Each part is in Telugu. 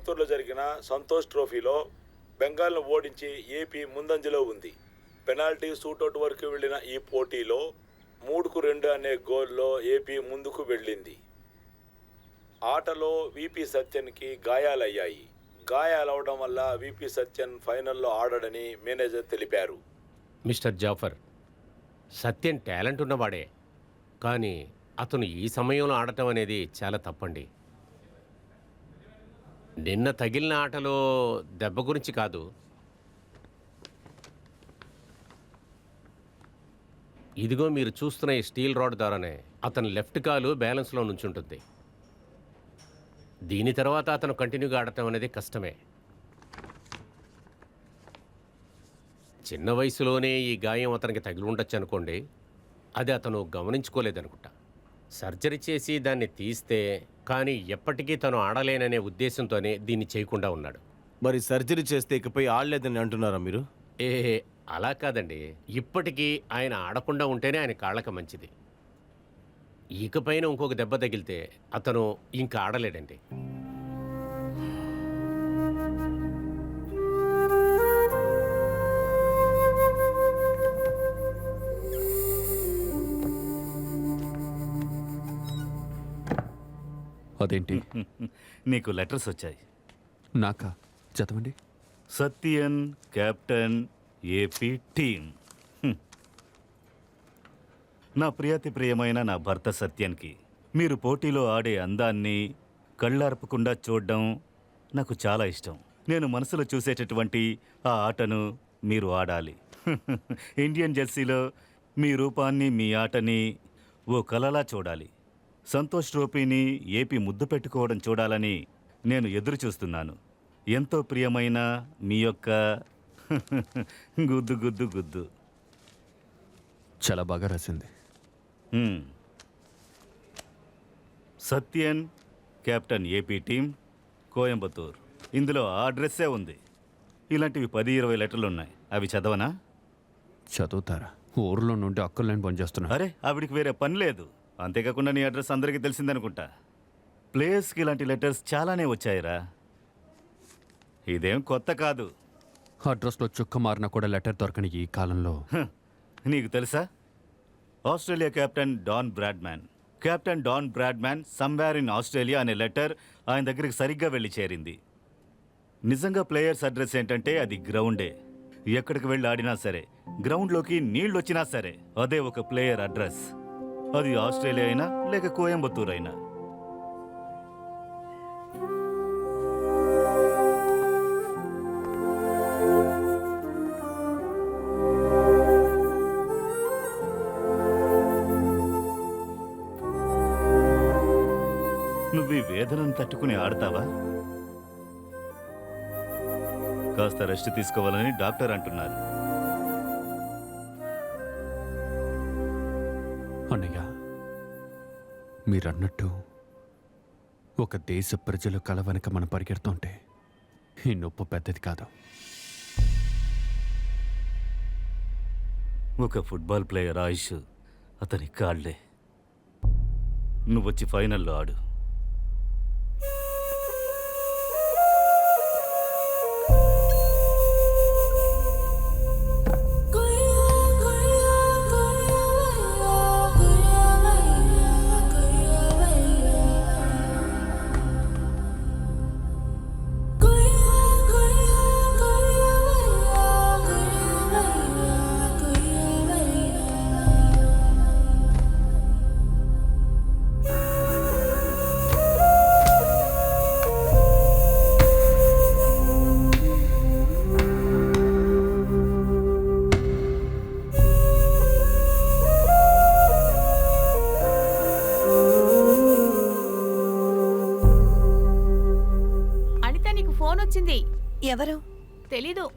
కోయంబత్తూరులో జరిగిన సంతోష్ ట్రోఫీలో బెంగాల్ను ఓడించి ఏపీ ముందంజలో ఉంది. పెనాల్టీ షూటౌట్ వరకు వెళ్ళిన ఈ పోటీలో మూడుకు రెండు అనే గోల్లో ఏపీ ముందుకు వెళ్ళింది. ఆటలో విపి సత్యన్కి గాయాలయ్యాయి. గాయాలవడం వల్ల విపి సత్యన్ ఫైనల్లో ఆడడని మేనేజర్ తెలిపారు. మిస్టర్ జాఫర్ సత్యన్ టాలెంట్ ఉన్నవాడే కానీ అతను ఈ సమయంలో ఆడటం అనేది చాలా తప్పండి. నిన్న తగిలిన ఆటలో దెబ్బ గురించి కాదు. ఇదిగో మీరు చూస్తున్న ఈ స్టీల్ రాడ్ ద్వారానే అతని లెఫ్ట్ కాలు బ్యాలెన్స్లో నుంచుంటుంది. దీని తర్వాత అతను కంటిన్యూగా ఆడటం అనేది కష్టమే. చిన్న వయసులోనే ఈ గాయం అతనికి తగిలి ఉండొచ్చు అనుకోండి అది అతను గమనించుకోలేదనుకుంటా. సర్జరీ చేసి దాన్ని తీస్తే కానీ ఎప్పటికీ తను ఆడలేననే ఉద్దేశంతోనే దీన్ని చేయకుండా ఉన్నాడు. మరి సర్జరీ చేస్తే ఇకపై ఆడలేదని అంటున్నారా మీరు? ఏ అలా కాదండి. ఇప్పటికీ ఆయన ఆడకుండా ఉంటేనే ఆయన కాళ్ళకి మంచిది. ఇకపైన ఇంకొక దెబ్బ తగిలితే అతను ఇంకా ఆడలేడండి. అదేంటి? నీకు లెటర్స్ వచ్చాయి. నాకా? చదవండి. Satyan captain AP team. నా ప్రియతి ప్రియమైన నా భర్త సత్యన్కి మీరు పోటీలో ఆడే అందాన్ని కళ్ళార్పకుండా చూడడం నాకు చాలా ఇష్టం. నేను మనసులో చూసేటటువంటి ఆ ఆటను మీరు ఆడాలి. ఇండియన్ జెర్సీలో మీ రూపాన్ని మీ ఆటని ఓ కలలా చూడాలి. సంతోష్ ట్రోఫీని ఏపీ ముద్దు పెట్టుకోవడం చూడాలని నేను ఎదురు చూస్తున్నాను ఎంతో ప్రియమైన మీ యొక్క గుద్దు గుద్దు గుద్దు. చాలా బాగా రాసింది. హ్మ్. Satyan captain AP team Coimbatore. ఇందులో ఆ డ్రెస్సే ఉంది. ఇలాంటివి పది ఇరవై లెటర్లు ఉన్నాయి అవి చదవనా? చదువుతారా? ఊర్లో నుండి అక్కర్లేని పని చేస్తున్నా అరే ఆవిడికి వేరే పని లేదు. అంతేకాకుండా నీ అడ్రస్ అందరికీ తెలిసిందనుకుంటా. ప్లేయర్స్కి ఇలాంటి లెటర్స్ చాలానే వచ్చాయిరా. ఇదేం కొత్త కాదు. అడ్రస్లో చుక్క మారినా కూడా లెటర్ దొరకని ఈ కాలంలో. హ, నీకు తెలుసా? Australia captain Don Bradman. Captain Don Bradman somewhere in Australia అనే లెటర్ ఆయన దగ్గరికి సరిగ్గా వెళ్ళి చేరింది. నిజంగా ప్లేయర్స్ అడ్రస్ ఏంటంటే అది గ్రౌండే. ఎక్కడికి వెళ్ళి ఆడినా సరే గ్రౌండ్లోకి నీళ్ళు వచ్చినా సరే అదే ఒక ప్లేయర్ అడ్రస్. అది ఆస్ట్రేలియా అయినా లేక కోయంబత్తూర్ అయినా నువ్వు ఈ వేదనను తట్టుకుని ఆడతావా? కాస్త రెస్ట్ తీసుకోవాలని డాక్టర్ అంటున్నారు. అన్నయ్య మీరన్నట్టు ఒక దేశ ప్రజల కల వెనక మనం పరిగెడుతుంటే ఈ నొప్పి పెద్దది కాదు. ఒక ఫుట్బాల్ ప్లేయర్ ఆయుష్ అతని కాళ్ళే నువ్వొచ్చి ఫైనల్లో ఆడు. వచ్చింది. ఎవరు? తెలీదు.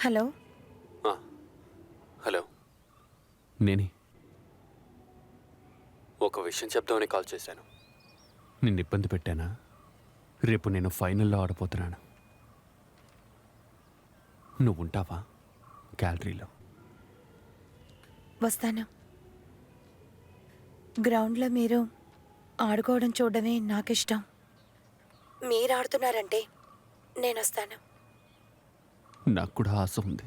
హలో? హలో. నేనే. ఒక విషయం చెప్దామని కాల్ చేశాను. నిన్ను ఇబ్బంది పెట్టానా? రేపు నేను ఫైనల్లో ఆడపోతున్నాను నువ్వు ఉంటావా గ్యాలరీలో? వస్తాను. గ్రౌండ్లో మీరు ఆడుకోవడం చూడడమే నాకు ఇష్టం మీరు ఆడుతున్నారంటే నేను వస్తాను నాకు కూడా ఆశ ఉంది.